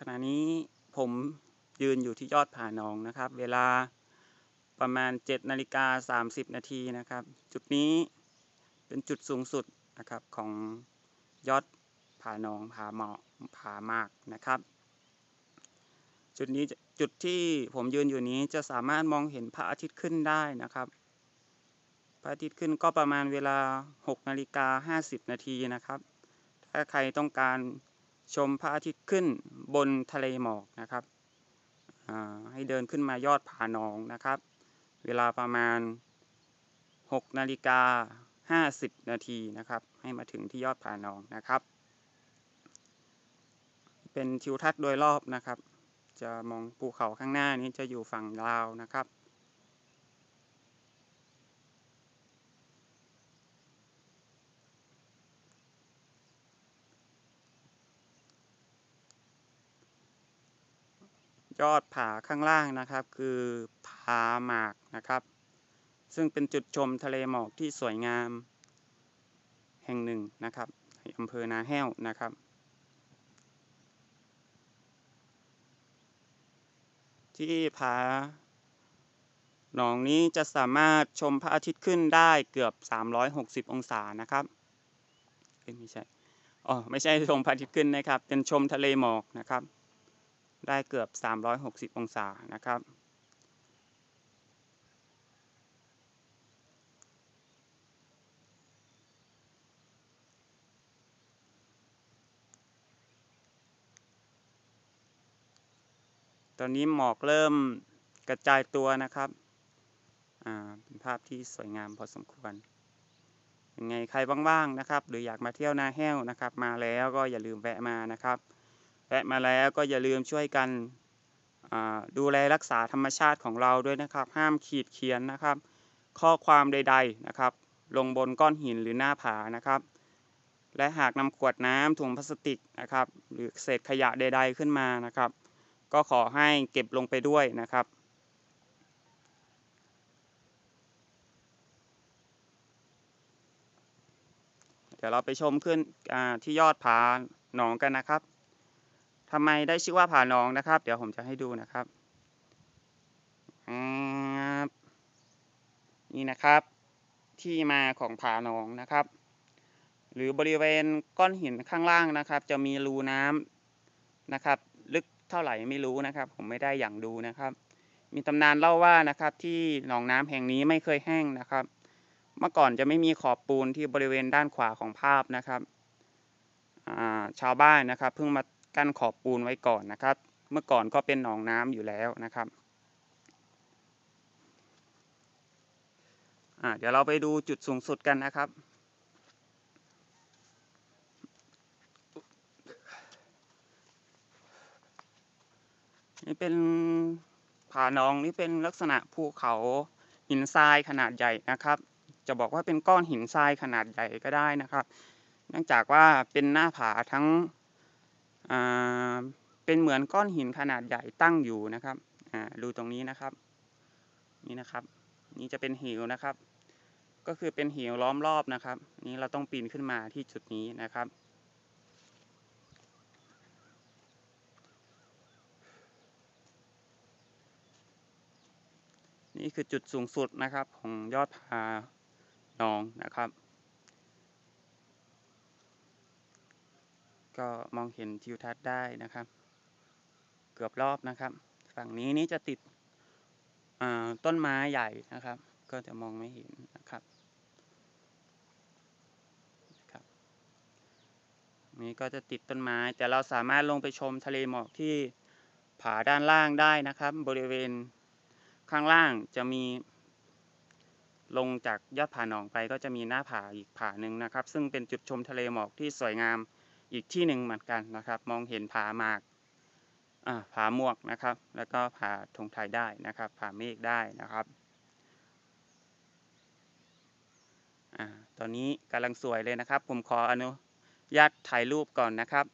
ขณะนี้ผมยืนอยู่ที่ยอดผาหนองนะครับ เวลาประมาณ7นาฬิกา30 นาทีนะครับ จุดนี้เป็นจุดสูงสุดนะครับของยอดผาหนองผาหมอกผามากนะครับ จุดนี้จุดที่ผมยืนอยู่นี้จะสามารถมองเห็นพระอาทิตย์ขึ้นได้นะครับ พระอาทิตย์ขึ้นก็ประมาณเวลา6นาฬิกา50 นาทีนะครับ ถ้าใครต้องการชมพระอาทิตย์ขึ้น บนทะเลหมอกนะครับ ให้เดินขึ้นมายอดผาหนองนะครับ เวลาประมาณ 6 นาฬิกา 50 นาทีนะครับ ให้มาถึงที่ยอดผาหนองนะครับ เป็นทิวทัศน์โดยรอบนะครับ จะมองภูเขาข้างหน้านี้จะอยู่ฝั่งลาวนะครับ ยอดผาข้างล่างนะครับ คือผาหมากนะครับ ซึ่งเป็นจุดชมทะเลหมอกที่สวยงาม แห่งหนึ่งนะครับอำเภอนาแห้วนะครับ ที่ผาหนองนี้จะสามารถชมพระอาทิตย์ขึ้นได้เกือบ 360 องศานะครับไม่ใช่อ๋อไม่ใช่ชมพระอาทิตย์ขึ้นนะครับ เป็นชมทะเลหมอกนะครับ ได้เกือบ 360 องศานะครับ ตอนนี้หมอกเริ่มกระจายตัวนะครับ อ่า เป็นภาพที่สวยงามพอสมควรยังไงใครว่างๆนะครับ หรืออยากมาเที่ยวนาแห้วนะครับ มาแล้วก็อย่าลืมแวะมานะครับ แวะมาแล้วก็อย่าลืมช่วยกันดูแลรักษาธรรมชาติของเราด้วยนะครับ ห้ามขีดเขียนนะครับ ข้อความใด ๆนะครับ ลงบนก้อนหินหรือหน้าผานะครับ และหากนำขวดน้ำถุงพลาสติกนะครับ หรือเศษขยะใด ๆขึ้นมานะครับ ก็ขอให้เก็บลงไปด้วยนะครับเดี๋ยวเราไปชมขึ้นที่ยอดผาหนองกันนะครับ ทำไมได้ชื่อว่าผาหนองนะครับ เดี๋ยวผมจะให้ดูนะครับ นี่นะครับ ที่มาของผาหนองนะครับ หรือบริเวณก้อนหินข้างล่างนะครับ จะมีรูน้ำนะครับ ลึกเท่าไหร่ไม่รู้นะครับ ผมไม่ได้อย่างดูนะครับ มีตำนานเล่าว่านะครับ ที่หนองน้ำแห่งนี้ไม่เคยแห้งนะครับ เมื่อก่อนจะไม่มีขอบปูนที่บริเวณด้านขวาของภาพนะครับชาวบ้านนะครับเพิ่งมา กั้นขอบปูนไว้ก่อนนะครับ เมื่อก่อนก็เป็นหนองน้ำอยู่แล้วนะครับเดี๋ยวเราไปดูจุดสูงสุดกันนะครับนี่เป็นผาหนองนี่เป็นลักษณะภูเขาหินทรายขนาดใหญ่นะครับ จะบอกว่าเป็นก้อนหินทรายขนาดใหญ่ก็ได้นะครับ เนื่องจากว่าเป็นหน้าผาทั้ง เป็นเหมือนก้อนหินขนาดใหญ่ตั้งอยู่นะครับดูตรงนี้นะครับ นี่นะครับ นี่จะเป็นหิวนะครับ ก็คือเป็นหิวล้อมรอบนะครับ นี้เราต้องปีนขึ้นมาที่จุดนี้นะครับนี่คือจุดสูงสุดนะครับของยอดผาหนองนะครับ ก็มองเห็นทิวทัศน์ได้นะครับ เกือบรอบนะครับ ฝั่งนี้นี่จะติดต้นไม้ใหญ่นะครับ ก็จะมองไม่เห็นนะครับครับ นี้ก็จะติดต้นไม้ แต่เราสามารถลงไปชมทะเลหมอกที่ผาด้านล่างได้นะครับ บริเวณข้างล่างจะมีลงจากยอดผาหนองไปก็จะมีหน้าผาอีกผาหนึ่งนะครับ ซึ่งเป็นจุดชมทะเลหมอกที่สวยงาม อีกที่หนึ่งเหมือนกันนะครับ มองเห็นผาหมากผาหมวกนะครับ แล้วก็ผาธงไทยได้นะครับ ผาเมฆได้นะครับอตอนนี้กำลังสวยเลยนะครับ ผมขออนุญาตถ่ายรูปก่อนนะครับ